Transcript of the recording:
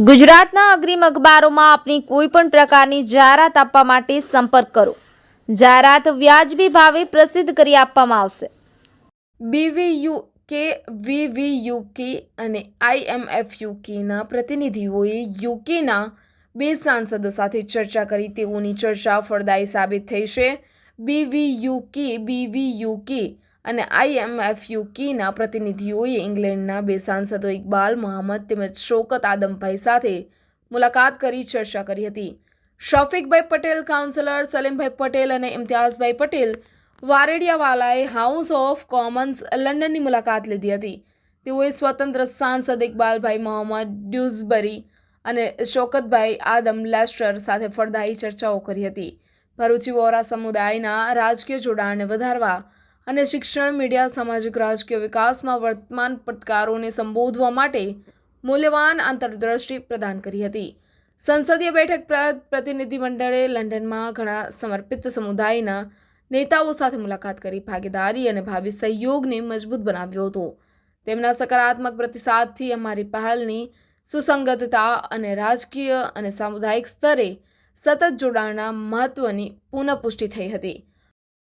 ગુજરાતના અગ્રીમ અખબારોમાં આપની કોઈ પણ પ્રકારની જાહેરાત આપવા માટે સંપર્ક કરો. જાહેરાત વ્યાજબી ભાવે પ્રસિદ્ધ કરી આપવામાં આવશે. બીવીયુ કે વીવીયુકે અને આઈએમએફ યુકેના પ્રતિનિધિઓએ યુકેના બે સાંસદો સાથે ચર્ચા કરી. તેઓની ચર્ચા ફળદાયી સાબિત થઈ છે. બીવીયુકે બીવીયુકે અને આઈએમએફયુ કીના પ્રતિનિધિઓએ ઇંગ્લેન્ડના બે સાંસદો ઇકબાલ મોહમ્મદ તેમજ શોકત આદમભાઈ સાથે મુલાકાત કરી ચર્ચા કરી હતી. શફીકભાઈ પટેલ કાઉન્સિલર સલીમભાઈ પટેલ અને ઇમ્તિયાઝભાઈ પટેલ વારેડિયાવાલાએ હાઉસ ઓફ કોમન્સ લંડનની મુલાકાત લીધી હતી. તેઓએ સ્વતંત્ર સાંસદ ઇકબાલભાઈ મોહમ્મદ ડ્યુઝબરી અને શોકતભાઈ આદમ લેસ્ટર સાથે ફળદાયી ચર્ચાઓ કરી હતી. ભરૂચી વોરા સમુદાયના રાજકીય જોડાણને વધારવા અને શિક્ષણ, મીડિયા, સામાજિક, રાજકીય વિકાસમાં વર્તમાન પડકારોને સંબોધવા માટે મૂલ્યવાન આંતરદ્રષ્ટિ પ્રદાન કરી હતી. સંસદીય બેઠક પ્ર- પ્રતિનિધિમંડળે લંડનમાં ઘણા સમર્પિત સમુદાયના નેતાઓ સાથે મુલાકાત કરી, ભાગીદારી અને ભાવિ સહયોગને મજબૂત બનાવ્યો હતો. તેમના સકારાત્મક પ્રતિસાદથી અમારી પહેલની સુસંગતતા અને રાજકીય અને સામુદાયિક સ્તરે સતત જોડાણના મહત્ત્વની પુનઃપુષ્ટિ થઈ હતી.